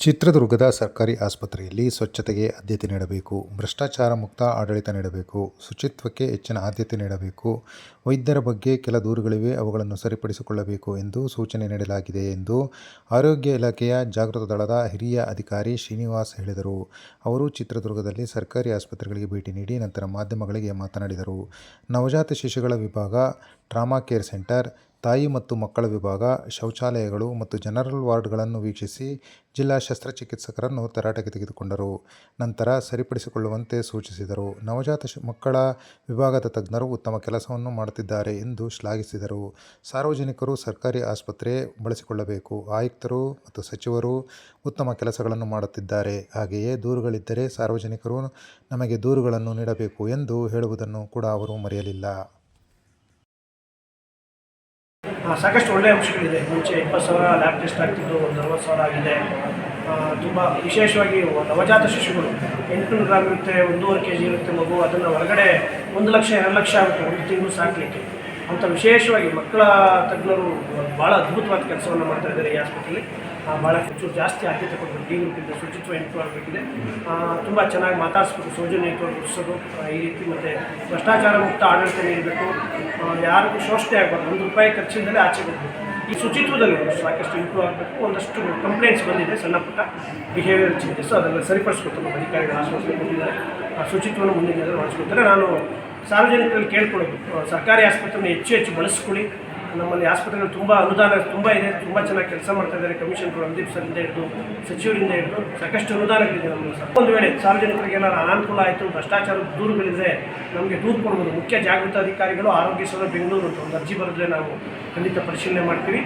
ಚಿತ್ರದುರ್ಗದ ಸರ್ಕಾರಿ ಆಸ್ಪತ್ರೆಯಲ್ಲಿ ಸ್ವಚ್ಛತೆಗೆ ಆದ್ಯತೆ ನೀಡಬೇಕು, ಭ್ರಷ್ಟಾಚಾರ ಮುಕ್ತ ಆಡಳಿತ ನೀಡಬೇಕು, ಶುಚಿತ್ವಕ್ಕೆ ಹೆಚ್ಚಿನ ಆದ್ಯತೆ ನೀಡಬೇಕು, ವೈದ್ಯರ ಬಗ್ಗೆ ಕೆಲ ದೂರುಗಳಿವೆ, ಅವುಗಳನ್ನು ಸರಿಪಡಿಸಿಕೊಳ್ಳಬೇಕು ಎಂದು ಸೂಚನೆ ನೀಡಲಾಗಿದೆ ಎಂದು ಆರೋಗ್ಯ ಇಲಾಖೆಯ ಜಾಗೃತ ದಳದ ಹಿರಿಯ ಅಧಿಕಾರಿ ಶ್ರೀನಿವಾಸ್ ಹೇಳಿದರು. ಅವರು ಚಿತ್ರದುರ್ಗದಲ್ಲಿ ಸರ್ಕಾರಿ ಆಸ್ಪತ್ರೆಗಳಿಗೆ ಭೇಟಿ ನೀಡಿ ನಂತರ ಮಾಧ್ಯಮಗಳಿಗೆ ಮಾತನಾಡಿದರು. ನವಜಾತ ಶಿಶುಗಳ ವಿಭಾಗ ಟ್ರಾಮಾ ಕೇರ್ ಸೆಂಟರ್, ತಾಯಿ ಮತ್ತು ಮಕ್ಕಳ ವಿಭಾಗ, ಶೌಚಾಲಯಗಳು ಮತ್ತು ಜನರಲ್ ವಾರ್ಡ್ಗಳನ್ನು ವೀಕ್ಷಿಸಿ ಜಿಲ್ಲಾ ಶಸ್ತ್ರಚಿಕಿತ್ಸಕರನ್ನು ತರಾಟೆಗೆ ತೆಗೆದುಕೊಂಡರು. ನಂತರ ಸರಿಪಡಿಸಿಕೊಳ್ಳುವಂತೆ ಸೂಚಿಸಿದರು. ನವಜಾತ ಮಕ್ಕಳ ವಿಭಾಗದ ತಜ್ಞರು ಉತ್ತಮ ಕೆಲಸವನ್ನು ಮಾಡುತ್ತಿದ್ದಾರೆ ಎಂದು ಶ್ಲಾಘಿಸಿದರು. ಸಾರ್ವಜನಿಕರು ಸರ್ಕಾರಿ ಆಸ್ಪತ್ರೆ ಬಳಸಿಕೊಳ್ಳಬೇಕು. ಆಯುಕ್ತರು ಮತ್ತು ಸಚಿವರು ಉತ್ತಮ ಕೆಲಸಗಳನ್ನು ಮಾಡುತ್ತಿದ್ದಾರೆ. ಹಾಗೆಯೇ ದೂರುಗಳಿದ್ದರೆ ಸಾರ್ವಜನಿಕರು ನಮಗೆ ದೂರುಗಳನ್ನು ನೀಡಬೇಕು ಎಂದು ಹೇಳುವುದನ್ನು ಕೂಡ ಅವರು ಮರೆಯಲಿಲ್ಲ. ಸಾಕಷ್ಟು ಒಳ್ಳೆಯ ಅಂಶಗಳಿದೆ. ಮುಂಚೆ ಇಪ್ಪತ್ತು ಸಾವಿರ ಲ್ಯಾಬ್ ಟೆಸ್ಟ್ ಆಗ್ತಿದ್ದು ಒಂದು ಅರವತ್ತು ಸಾವಿರ ಆಗಿದೆ. ತುಂಬ ವಿಶೇಷವಾಗಿ ನವಜಾತ ಶಿಶುಗಳು, ಎಂಟುನೂರು ಗ್ರಾಮ್ ಇರುತ್ತೆ, ಒಂದೂವರೆ ಕೆ ಜಿ ಇರುತ್ತೆ ಮಗು, ಅದನ್ನು ಹೊರಗಡೆ ಒಂದು ಲಕ್ಷ, ಎರಡು ಲಕ್ಷ ಆಗುತ್ತೆ, ಒಂದು ತಿಂಗಳು ಸಾಕಲಿಕ್ಕೆ. ಅಂತ ವಿಶೇಷವಾಗಿ ಮಕ್ಕಳ ತಜ್ಞರು ಭಾಳ ಅದ್ಭುತವಾದ ಕೆಲಸವನ್ನು ಮಾಡ್ತಾ ಇದ್ದಾರೆ ಈ ಆಸ್ಪತ್ರೆಯಲ್ಲಿ. ಭಾಳ ಹೆಚ್ಚು ಜಾಸ್ತಿ ಆದ್ಯತೆ ಕೊಡಬೇಕು ಡಿ ಗ್ರೂಪಿಂದ ಶುಚಿತ್ವ ಇಂಪ್ರೂವ್ ಆಗಬೇಕಿದೆ. ತುಂಬ ಚೆನ್ನಾಗಿ ಮಾತಾಡಿಸ್ಬೇಕು. ಸೌಜನ್ಯಯುತವಾಗಿ ಗುರುಸೋದು ಈ ರೀತಿ ಮತ್ತು ಭ್ರಷ್ಟಾಚಾರ ಮುಕ್ತ ಆಡಳಿತ ನೀಡಬೇಕು. ಯಾರಿಗೂ ಶೋಷಣೆ ಆಗಬಾರ್ದು. ಒಂದು ರೂಪಾಯಿ ಖರ್ಚಿಂದಲೇ ಆಚೆ ಬರಬೇಕು ಈ ಶುಚಿತ್ವದಲ್ಲಿ ಸಾಕಷ್ಟು ಇಂಪ್ರೂವ್ ಆಗಬೇಕು. ಒಂದಷ್ಟು ಕಂಪ್ಲೇಂಟ್ಸ್ ಬಂದಿದೆ, ಸಣ್ಣ ಪುಟ್ಟ ಬಿಹೇವಿಯರ್ ಚೇಂಜಸ್ ಅದನ್ನು ಸರಿಪಡಿಸ್ಬೇಕು ನಮ್ಮ ಅಧಿಕಾರಿಗಳು ಆಶ್ವಾಸನೆ ಕೊಟ್ಟಿದ್ದಾರೆ. ಆ, ಶುಚಿತ್ವವನ್ನು ಮುಂದಿನ ಮಾಡಿಸ್ಕೊಳ್ತಾರೆ ನಾನು ಸಾರ್ವಜನಿಕರಲ್ಲಿ ಕೇಳ್ಕೊಳ್ಳೋದು. ಸರ್ಕಾರಿ ಆಸ್ಪತ್ರೆನ ಹೆಚ್ಚು ಹೆಚ್ಚು ಬಳಸ್ಕೊಳ್ಳಿ. ನಮ್ಮಲ್ಲಿ ಆಸ್ಪತ್ರೆಗಳು ತುಂಬ ಅನುದಾನ ತುಂಬ ಇದೆ. ತುಂಬ ಚೆನ್ನಾಗಿ ಕೆಲಸ ಮಾಡ್ತಾ ಇದ್ದಾರೆ. ಕಮಿಷನ್ ರಂದೀಪ್ ಸರಿಂದ ಹಿಡಿದು, ಸಚಿವರಿಂದ ಹಿಡಿದು ಸಾಕಷ್ಟು ಅನುದಾನಗಳಿದೆ ನಮ್ಮ ಸರ್. ಒಂದು ವೇಳೆ ಸಾರ್ವಜನಿಕರಿಗೆ ಏನಾದ್ರು ಅನಾನುಕೂಲ ಆಯಿತು ಭ್ರಷ್ಟಾಚಾರದ ದೂರುಗಳಿದ್ರೆ ನಮಗೆ ದೂರು ಕೊಡ್ಬೋದು. ಮುಖ್ಯ ಜಾಗೃತ ಅಧಿಕಾರಿಗಳು ಆರೋಗ್ಯ ಸೌಲಭ್ಯ ಬೆಂಗಳೂರು ಅಂತ ಒಂದು ಅರ್ಜಿ ಬರೆದ್ರೆ ನಾವು ಖಂಡಿತ ಪರಿಶೀಲನೆ ಮಾಡ್ತೀವಿ.